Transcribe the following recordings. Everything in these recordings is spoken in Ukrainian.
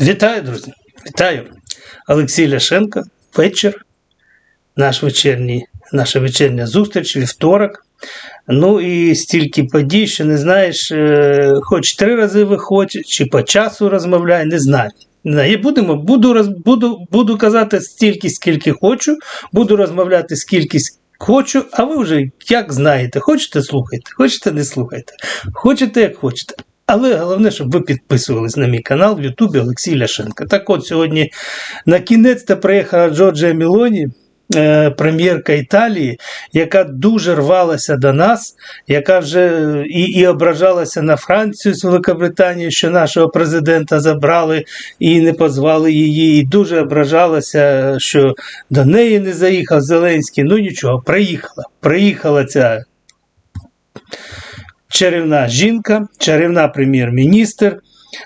Вітаю, друзі! Вітаю! Олексій Ляшенко. Вечір. Наш вечірній, наша вечірня зустріч, вівторок. Ну і стільки подій, що не знаєш, е, хоч три рази виходь, чи по часу розмовляй, не знаю. Не знаю. І будемо, буду, роз, буду, буду казати стільки, скільки хочу, буду розмовляти скільки хочу, а ви вже як знаєте, хочете слухайте, хочете не слухайте, хочете як хочете. Але головне, щоб ви підписувались на мій канал в Ютубі Олексій Ляшенко. Так от сьогодні на кінець то приїхала Джорджія Мілоні, е, прем'єрка Італії, яка дуже рвалася до нас, яка вже е, і, і ображалася на Францію з Великобританії, що нашого президента забрали і не позвали її, і дуже ображалася, що до неї не заїхав Зеленський. Ну нічого, приїхала. Приїхала ця чарівна жінка, чарівна прем'єр-міністр.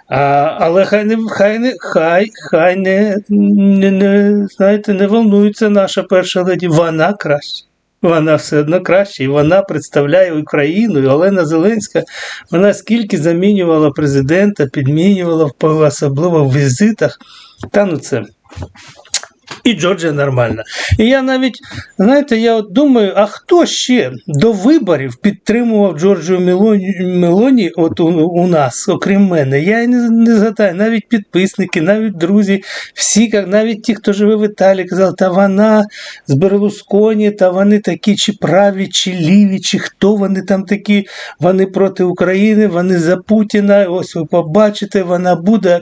Але хай не хай не хай, хай не, не, не знаєте, не волнується наша перша леді. Вона краще. Вона все одно краще, і вона представляє Україну. І Олена Зеленська, вона скільки замінювала президента, підмінювала особливо в візитах. Та ну це. І Джорджія нормальна. І я навіть, знаєте, я от думаю, а хто ще до виборів підтримував Джорджію Мелоні, Мелоні от у, у нас, окрім мене? Я і не, не згадаю, навіть підписники, навіть друзі, всі, навіть ті, хто живе в Італії, казали, та вона з Берлусконі, та вони такі, чи праві, чи ліві, чи хто вони там такі, вони проти України, вони за Путіна. Ось ви побачите, вона буде.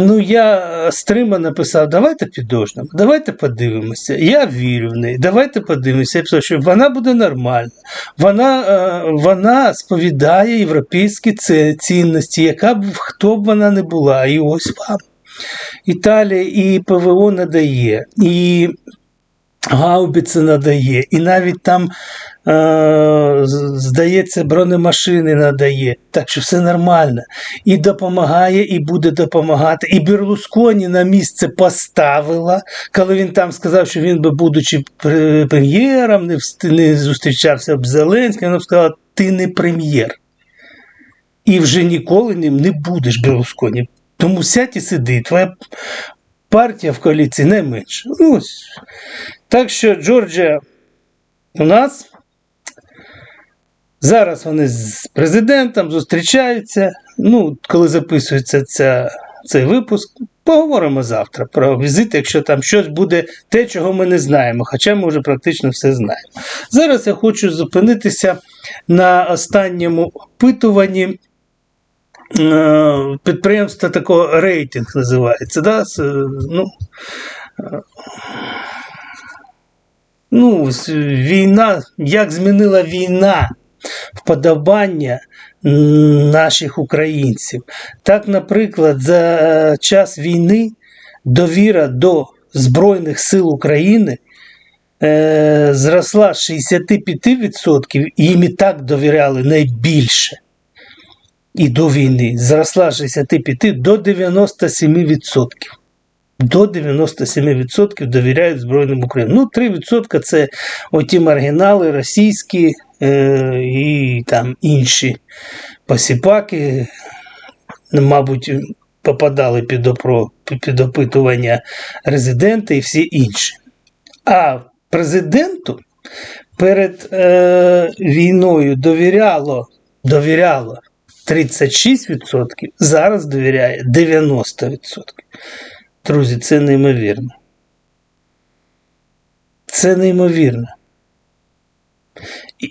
Ну, я стрима стримано написав, давайте підождемо, давайте подивимося. Я вірю в неї, давайте подивимося. Що вона буде нормальна. Вона, е, вона сповідає європейські цінності, яка б хто б вона не була. І ось вам. Італія і ПВО надає, і гаубіці надає, і навіть там, е, здається, бронемашини надає. Так що все нормально. І допомагає, і буде допомагати. І Берлусконі на місце поставила, коли він там сказав, що він би, будучи прем'єром, не, не зустрічався б з Зеленським, вона сказала, ти не прем'єр. І вже ніколи ним не будеш Берлусконі. Тому сядь і сиди, твоя партія в коаліції найменше. Ну, ось. Так що Джорджія у нас. Зараз вони з президентом зустрічаються. Ну, коли записується ця, цей випуск, поговоримо завтра про візит, якщо там щось буде те, чого ми не знаємо, хоча ми вже практично все знаємо. Зараз я хочу зупинитися на останньому опитуванні. Підприємства такого рейтинг називається. Да? Ну, ну, війна, як змінила війна вподобання наших українців. Так, наприклад, за е, час війни довіра до Збройних сил України е, зросла з 65%, і їм і так довіряли найбільше. І до війни зросла з 65 до 97% до 97% довіряють Збройним Українам. Ну, 3% це оті маргінали російські е, і там інші посіпаки, мабуть, попадали під, опро, під опитування резиденти і всі інші. А президенту перед е, війною довіряло, довіряло 36%, зараз довіряє 90%. Друзі, це неймовірно. Це неймовірно.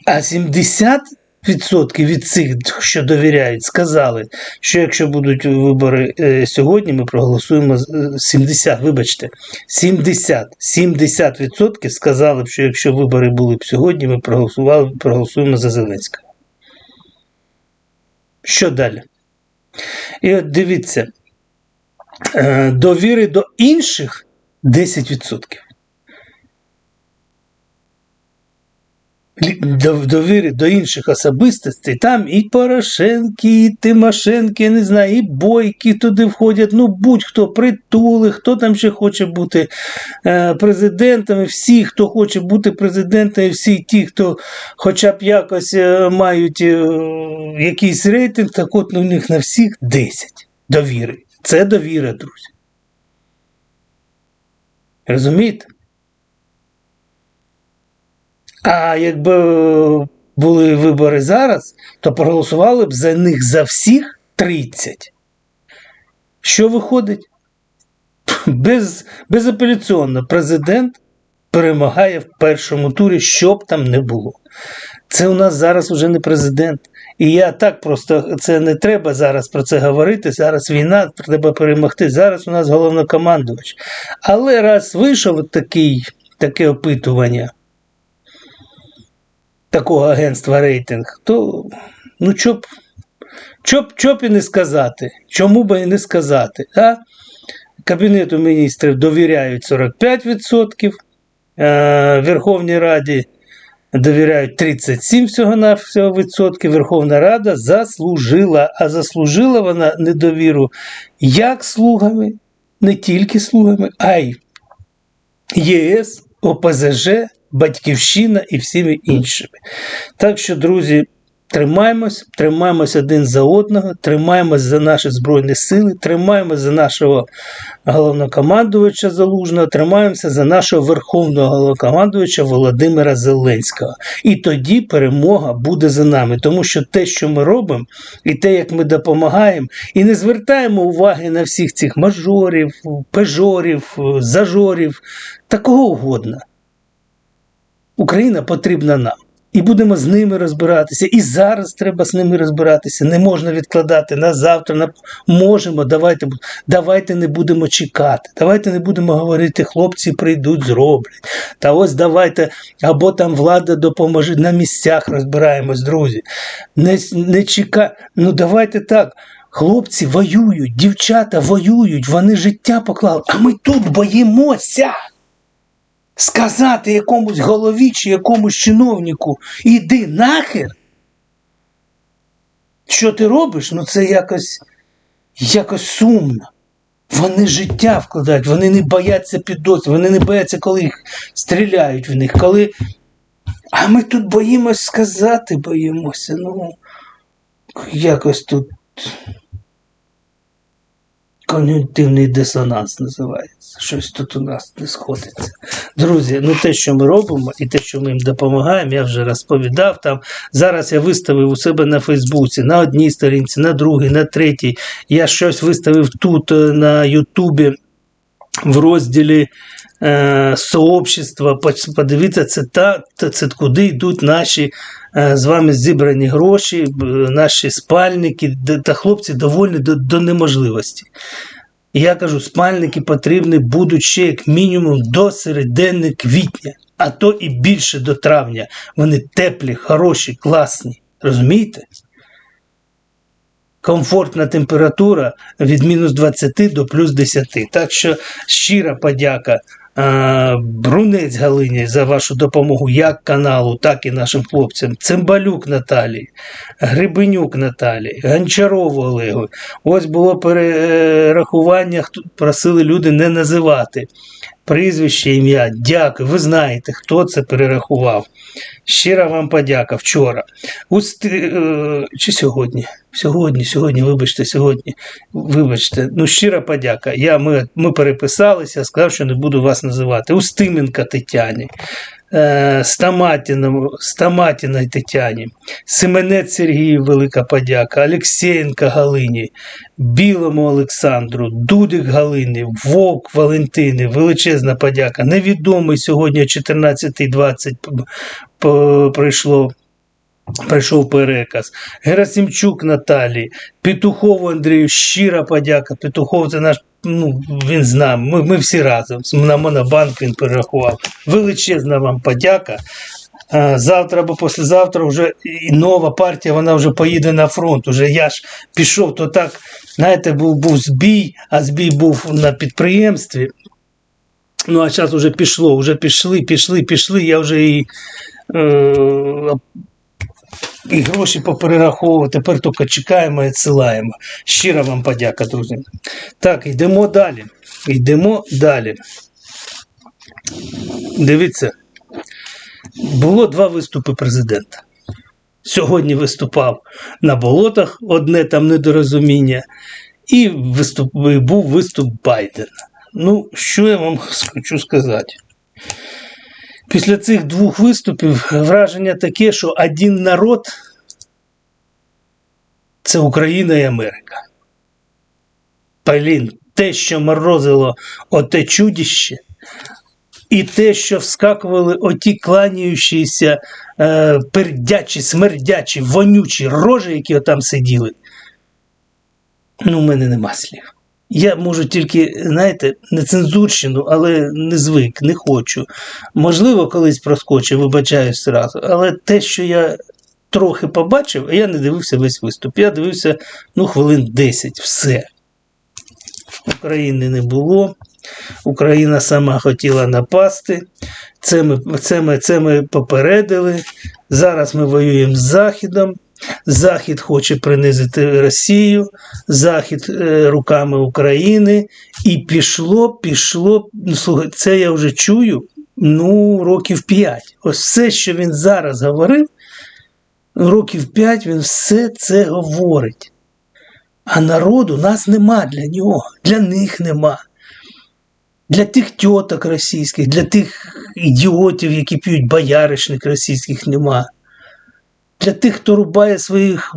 А 70% від цих, що довіряють, сказали, що якщо будуть вибори е, сьогодні, ми проголосуємо з- е, 70, вибачте, 70, 70% сказали б, що якщо вибори були б сьогодні, ми проголосували, проголосуємо за Зеленського. Що далі? І от дивіться, Е, довіри до інших 10%. Довіри до інших особистостей, там і Порошенки, і Тимошенки, я не знаю, і бойки туди входять, ну будь-хто притули, хто там ще хоче бути е, президентами, всі, хто хоче бути президентами, всі ті, хто хоча б якось е, мають е, якийсь рейтинг, так от ну, у них на всіх 10 довіри. Це довіра, друзі. Розумієте? А якби були вибори зараз, то проголосували б за них за всіх 30. Що виходить? Без, Безапеляційно президент перемагає в першому турі, що б там не було. Це у нас зараз вже не президент. І я так просто це не треба зараз про це говорити. Зараз війна, треба перемогти. Зараз у нас головнокомандувач. Але раз вийшов такий, таке опитування такого агентства рейтинг, то ну що б, що б, що б і не сказати, чому би і не сказати. А? Кабінету міністрів довіряють 45%, е, Верховній Раді довіряють 37 всього на всього відсотків. Верховна Рада заслужила, а заслужила вона недовіру як слугами, не тільки слугами, а й ЄС, ОПЗЖ, Батьківщина і всіми іншими. Так що, друзі, тримаємось, тримаємось один за одного, тримаємось за наші Збройні Сили, тримаємось за нашого головнокомандувача Залужного, тримаємося за нашого верховного головнокомандувача Володимира Зеленського. І тоді перемога буде за нами, тому що те, що ми робимо, і те, як ми допомагаємо, і не звертаємо уваги на всіх цих мажорів, пежорів, зажорів, такого угодно. Україна потрібна нам. І будемо з ними розбиратися. І зараз треба з ними розбиратися. Не можна відкладати на завтра. На... Можемо, давайте давайте не будемо чекати. Давайте не будемо говорити, хлопці прийдуть, зроблять. Та ось давайте, або там влада допоможе. На місцях розбираємось, друзі. Не не чека... Ну давайте так. Хлопці воюють, дівчата воюють, вони життя поклали, а ми тут боїмося сказати якомусь голові чи якомусь чиновнику іди нахер, що ти робиш, ну це якось, якось сумно. Вони життя вкладають, вони не бояться підозри, вони не бояться, коли їх стріляють в них. коли... А ми тут боїмось сказати, боїмося. Ну, якось тут кон'юнктивний дисонанс називається. Щось тут у нас не сходиться. Друзі, ну те, що ми робимо, і те, що ми їм допомагаємо, я вже розповідав. Там Зараз я виставив у себе на Фейсбуці, на одній сторінці, на другій, на третій. Я щось виставив тут е, на Ютубі в розділі е, сообщества. Подивіться, це та, це куди йдуть наші з вами зібрані гроші, наші спальники та хлопці довольні до, до неможливості. Я кажу, спальники потрібні будуть ще як мінімум до середини квітня, а то і більше до травня. Вони теплі, хороші, класні. Розумієте? комфортна температура від мінус 20 до плюс 10. Так що щира подяка Брунець Галині за вашу допомогу як каналу, так і нашим хлопцям. Цимбалюк Наталії, Грибенюк Наталі, Гончарову Олегу. Ось було перерахування, просили люди не називати прізвище, ім'я. Дякую. Ви знаєте, хто це перерахував. Щира вам подяка вчора. Усти... Е, чи сьогодні? Сьогодні, сьогодні, вибачте, сьогодні. Вибачте, ну щира подяка. Я, Ми ми переписалися, сказав, що не буду вас називати. Устименка Тетяні. Е, Стаматіної Тетяні, Семенець Сергію, велика подяка, Олексєєнка Галині, Білому Олександру, Дудик Галині, Вовк Валентини, величезна подяка. Невідомий сьогодні о 14.20 прийшло. Прийшов переказ. Герасимчук Наталії, Петухову Андрію, щира подяка. Петухов це наш ну, він з нами. Ми ми всі разом. На Монобанк він перерахував. Величезна вам подяка. Завтра або післязавтра вже і нова партія вона вже поїде на фронт. Уже я ж пішов, то так, знаєте, був був збій, а збій був на підприємстві. Ну, а зараз вже пішло, вже пішли, пішли, пішли. Я вже і е, і гроші поперераховував. Тепер тільки чекаємо і відсилаємо. Щира вам подяка, друзі. Так, йдемо далі. Йдемо далі. Дивіться, було два виступи президента. Сьогодні виступав на болотах одне там недорозуміння. і, виступ, був виступ Байдена. Ну, що я вам хочу сказати? Після цих двох виступів враження таке, що один народ це Україна і Америка. Блін, те, що морозило оте чудіще, і те, що вскакували оті кланяючіся, е, пердячі, смердячі, вонючі рожі, які там сиділи. Ну, у мене нема слів. Я можу тільки, знаєте, нецензурщину, але не звик, не хочу. Можливо, колись проскочу, вибачаюсь зразу. Але те, що я трохи побачив, я не дивився весь виступ. Я дивився ну, хвилин 10, все. України не було. Україна сама хотіла напасти. Це ми, це ми, це ми попередили. Зараз ми воюємо з Західом. Захід хоче принизити Росію, Захід е, руками України. І пішло, пішло. Ну, слухай, це я вже чую ну, років 5. Ось все, що він зараз говорив, років 5 він все це говорить. А народу нас нема для нього, для них нема. Для тих тьоток російських, для тих ідіотів, які п'ють бояришник російських нема. Для тих, хто рубає своїх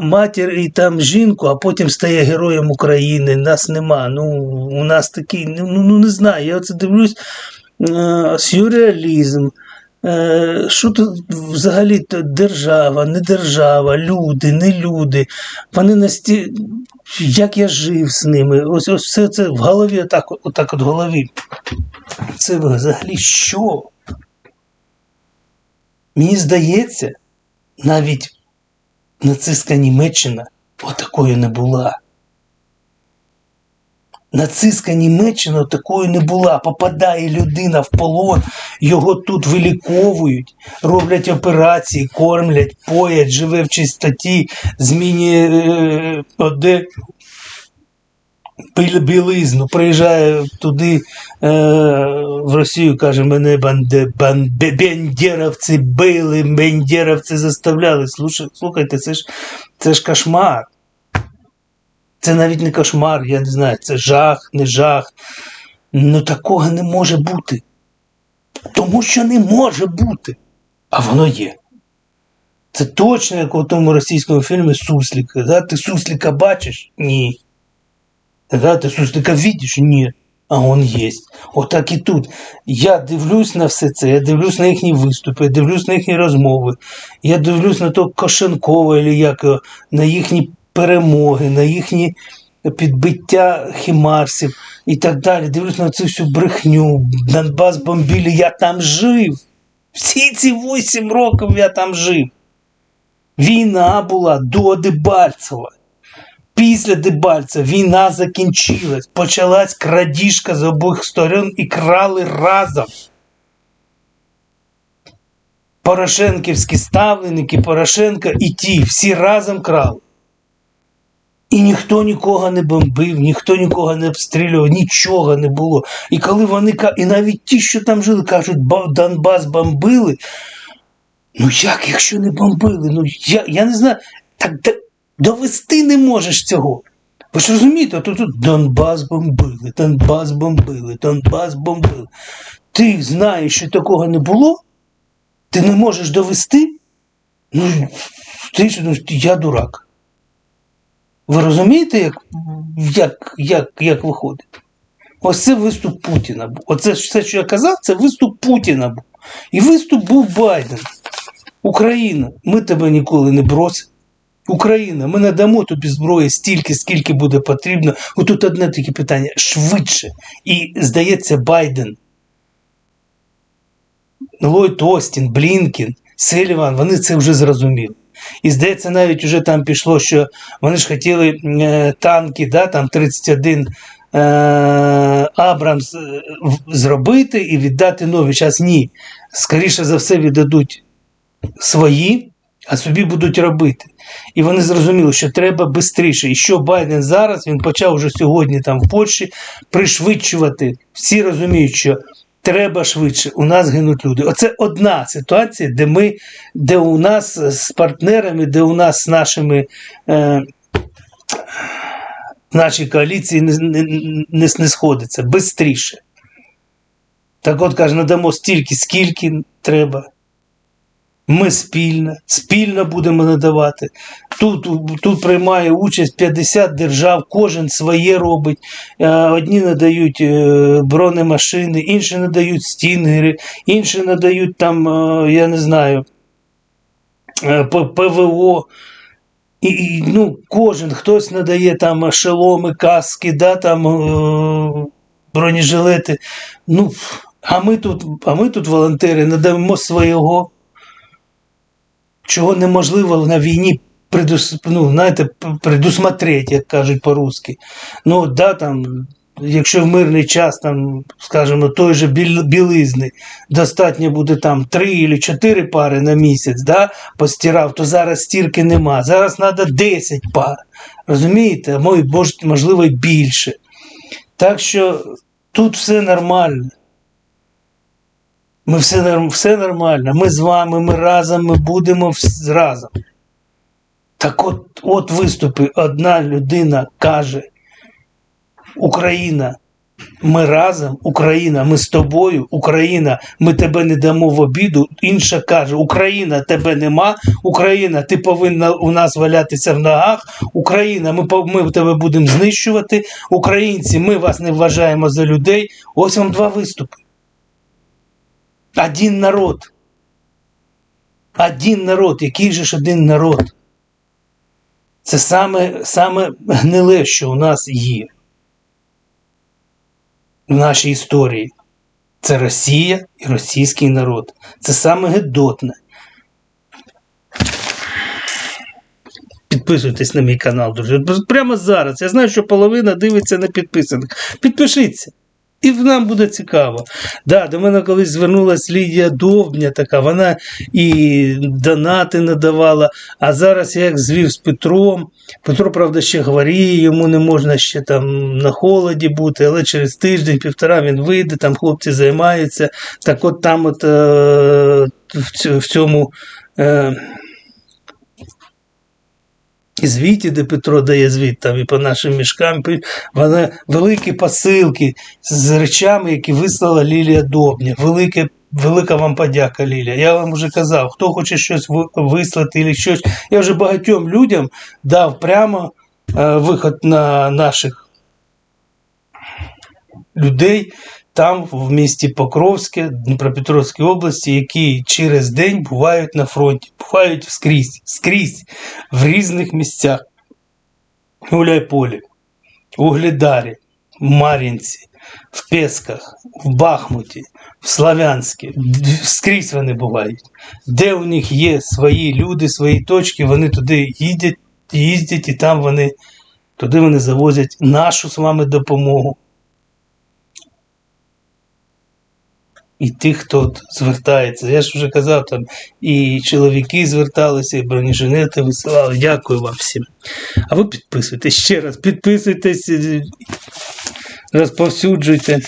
матір і там жінку, а потім стає героєм України. Нас нема. Ну, у нас такий, ну, ну не знаю. Я оце дивлюсь е, сюрреалізм. Е, Що тут взагалі держава, не держава, люди, не люди. Вони насті... Як я жив з ними? Ось ось все це в голові, отак, отак от в голові. Це взагалі що? Мені здається, навіть нацистська Німеччина отакою не була. Нацистська Німеччина такою не була. Попадає людина в полон, його тут виліковують, роблять операції, кормлять, поять, живе в чистоті, змінює е, оде, біл- білизну, приїжджає туди е, в Росію, каже, мене банде, банде, бендєровці били, бендєровці заставляли. Слушай, слухайте, це ж, це ж кошмар. Це навіть не кошмар, я не знаю, це жах, не жах. Ну такого не може бути. Тому що не може бути. А воно є. Це точно як у тому російському фільмі Сусліка. Да? Ти Сусліка бачиш? Ні. Да, ти бачиш? Ні. А он є. Отак і тут. Я дивлюсь на все це, я дивлюсь на їхні виступи, я дивлюсь на їхні розмови, я дивлюсь на того Кошенкова, як на їхні перемоги, на їхні підбиття хімарсів і так далі. Дивлюсь на цю всю брехню. Донбас бомбілі, я там жив. Всі ці 8 років я там жив. Війна була до Дебальцева. Після Дебальцева війна закінчилась. Почалась крадіжка з обох сторон і крали разом. Порошенківські ставленики, Порошенка і ті всі разом крали. І ніхто нікого не бомбив, ніхто нікого не обстрілював, нічого не було. І коли вони і навіть ті, що там жили, кажуть, Донбас бомбили. Ну як, якщо не бомбили? Ну я, я не знаю. Так д- довести не можеш цього. Ви ж розумієте, тут, тут Донбас бомбили, Донбас бомбили, Донбас бомбили. Ти знаєш, що такого не було? Ти не можеш довести? Ну, ти ну, я дурак. Ви розумієте, як, як, як, як виходить? Ось це виступ Путіна був. Оце все, що я казав, це виступ Путіна був. І виступ був Байден. Україна, ми тебе ніколи не бросимо. Україна, ми надамо тобі зброї стільки, скільки буде потрібно. Отут одне таке питання швидше. І здається, Байден, Ллойд Остін, Блінкін, Селіван, вони це вже зрозуміли. І здається, навіть вже там пішло, що вони ж хотіли е, танки, да, там 31 е, Абрамс е, зробити і віддати нові. Зараз ні. Скоріше за все віддадуть свої, а собі будуть робити. І вони зрозуміли, що треба швидше. І що Байден зараз він почав вже сьогодні там в Польщі пришвидшувати. Всі розуміють, що треба швидше. У нас гинуть люди. Оце одна ситуація, де ми, де у нас з партнерами, де у нас з нашими. Е, в нашій коаліції не, не, не сходиться. Бистріше. Так от каже, надамо стільки, скільки треба. Ми спільно, спільно будемо надавати. Тут, тут приймає участь 50 держав, кожен своє робить. Е, Одні надають е, бронемашини, інші надають стінгери, інші надають там, е, я не знаю, ПВО. І, і, ну, кожен хтось надає там шоломи, каски, да, там, бронежилети. Ну, а ми тут, а ми тут, волонтери, надаємо свого чого неможливо на війні предус, ну, знаєте, предусмотреть, як кажуть по-русски. Ну, да, там, якщо в мирний час, там, скажімо, той же біл, білизни достатньо буде там 3 або 4 пари на місяць, да, постирав, то зараз стірки нема. Зараз треба 10 пар. Розумієте? Можливо, й більше. Так що тут все нормально. Ми все, все нормально. Ми з вами, ми разом, ми будемо разом. Так от, от виступи, одна людина каже: Україна, ми разом, Україна, ми з тобою, Україна, ми тебе не дамо в обіду. Інша каже: Україна, тебе нема, Україна, ти повинна у нас валятися в ногах. Україна, ми, ми тебе будемо знищувати. Українці, ми вас не вважаємо за людей. Ось вам два виступи. Один народ. Один народ. Який же ж один народ? Це саме, саме гниле, що у нас є в нашій історії. Це Росія і російський народ. Це саме гидотне. Підписуйтесь на мій канал, друзі. Прямо зараз. Я знаю, що половина дивиться на підписаних. Підпишіться. І нам буде цікаво. Да, до мене колись звернулася Лідія Довбня, така, вона і донати надавала. А зараз я як звів з Петром. Петро, правда, ще хворіє, йому не можна ще там на холоді бути, але через тиждень-півтора він вийде, там хлопці займаються. Так от там, от, е, в цьому. Е, і звіті, де Петро дає звіт там і по нашим мішкам, вона великі посилки з речами, які вислала Лілія Добня. Велике, велика вам подяка, Лілія. Я вам вже казав, хто хоче щось вислати або щось. Я вже багатьом людям дав прямо е, виход на наших людей там, в місті Покровське, Дніпропетровській області, які через день бувають на фронті, бувають скрізь, скрізь, в різних місцях. В Гуляйполі, в Мар'їнці, в Песках, в Бахмуті, в Славянське. Скрізь вони бувають. Де у них є свої люди, свої точки, вони туди їдять, їздять і там вони туди вони завозять нашу з вами допомогу. І тих, хто звертається. Я ж вже казав, там і чоловіки зверталися, і бронежилети висилали. Дякую вам всім. А ви підписуйтесь ще раз, підписуйтесь, е, розповсюджуйте.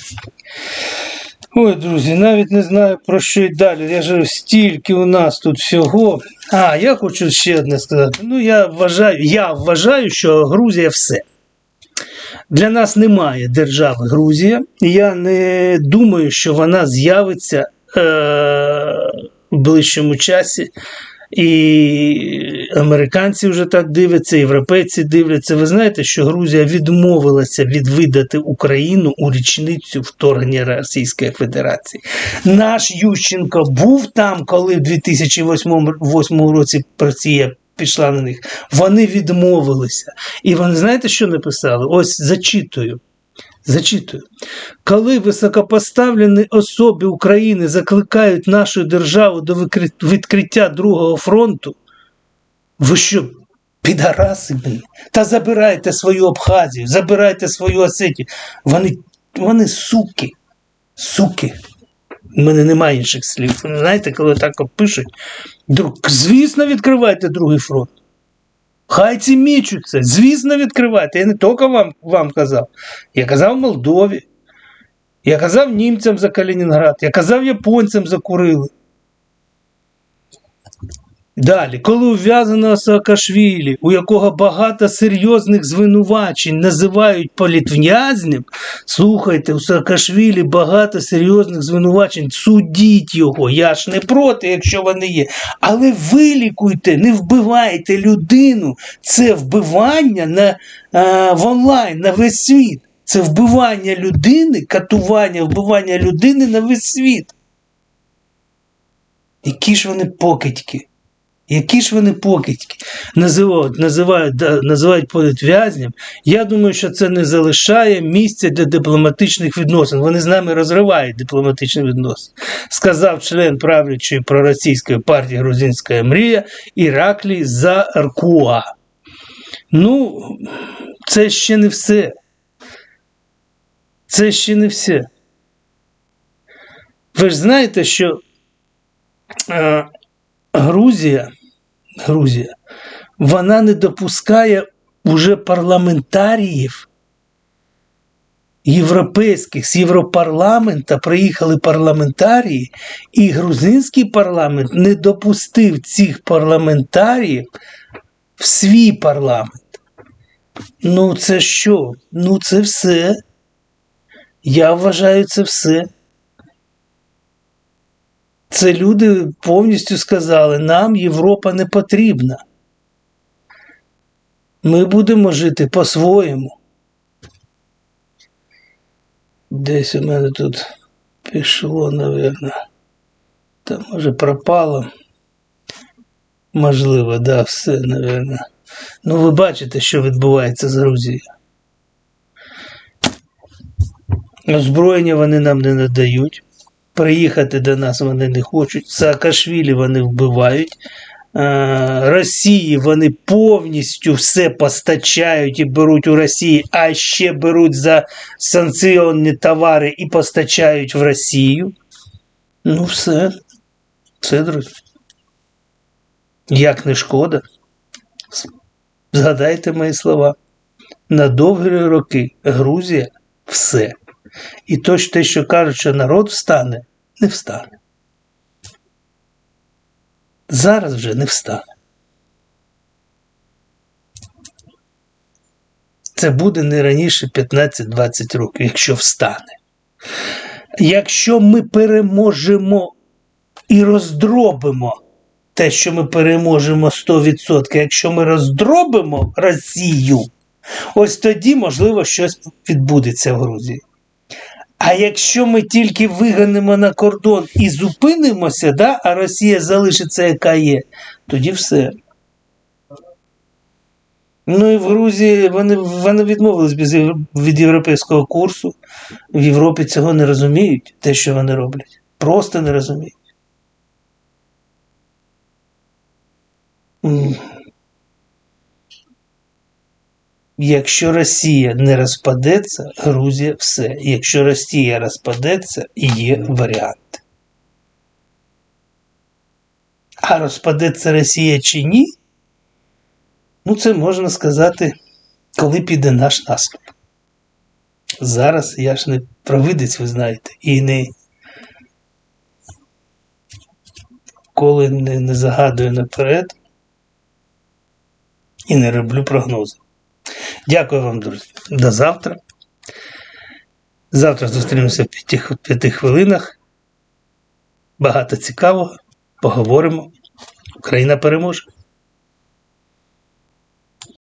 Ой, друзі, навіть не знаю про що й далі. Я ж стільки у нас тут всього. А, я хочу ще одне сказати. Ну, я вважаю, я вважаю, що Грузія все. Для нас немає держави Грузія, я не думаю, що вона з'явиться е- в ближчому часі. І американці вже так дивляться, європейці дивляться. Ви знаєте, що Грузія відмовилася від видати Україну у річницю вторгнення Російської Федерації. Наш Ющенко був там, коли в 2008 році Росія пішла на них. Вони відмовилися. І вони знаєте, що написали? Ось зачитую. Зачитую. Коли високопоставлені особи України закликають нашу державу до відкриття другого фронту, ви що, підараси, блін? Та забирайте свою Абхазію, забирайте свою Осетію. Вони, вони суки, суки. У мене немає інших слів. Знаєте, коли так пишуть, звісно, відкривайте другий фронт. Хай ці мічуться, звісно, відкривайте. Я не тільки вам, вам казав. Я казав Молдові. Я казав німцям за Калінінград, я казав японцям за Курили. Далі, коли ув'язано Саакашвілі, у якого багато серйозних звинувачень називають політв'язнем, слухайте, у Саакашвілі багато серйозних звинувачень, судіть його. Я ж не проти, якщо вони є. Але вилікуйте, не вбивайте людину. Це вбивання на, а, в онлайн на весь світ. Це вбивання людини, катування, вбивання людини на весь світ. Які ж вони покидьки? Які ж вони покидьки називають, називають, називають політв'язням. Я думаю, що це не залишає місця для дипломатичних відносин. Вони з нами розривають дипломатичні відносини. Сказав член правлячої проросійської партії Грузинська мрія Іраклій Зааркуа. Ну, це ще не все. Це ще не все. Ви ж знаєте, що е, Грузія, Грузія, вона не допускає уже парламентаріїв європейських з Європарламента приїхали парламентарії, і грузинський парламент не допустив цих парламентаріїв в свій парламент. Ну, це що? Ну, це все. Я вважаю це все. Це люди повністю сказали, нам Європа не потрібна. Ми будемо жити по-своєму. Десь у мене тут пішло, напевно. Та може пропало. Можливо, да, все, напевно. Ну, ви бачите, що відбувається з Грузією. Озброєння вони нам не надають. Приїхати до нас вони не хочуть. Саакашвілі вони вбивають. Е, Росії вони повністю все постачають і беруть у Росії, а ще беруть за санкціонні товари і постачають в Росію. Ну, все. Все, друзі. Як не шкода. Згадайте мої слова. На довгі роки Грузія все. І то, що те, що кажуть, що народ встане, не встане. Зараз вже не встане. Це буде не раніше 15-20 років, якщо встане. Якщо ми переможемо і роздробимо те, що ми переможемо 100%, якщо ми роздробимо Росію, ось тоді, можливо, щось відбудеться в Грузії. А якщо ми тільки виганемо на кордон і зупинимося, да, а Росія залишиться, яка є, тоді все. Ну і в Грузії вони, вони відмовились від європейського курсу. В Європі цього не розуміють, те, що вони роблять. Просто не розуміють. Якщо Росія не розпадеться, Грузія все. Якщо Росія розпадеться, є варіант. А розпадеться Росія чи ні? Ну, це можна сказати, коли піде наш наступ. Зараз я ж не провидець, ви знаєте, і не коли не, не загадую наперед і не роблю прогнози. Дякую вам, друзі. До завтра. Завтра зустрінемося в п'яти, п'яти хвилинах. Багато цікавого. Поговоримо. Україна переможе.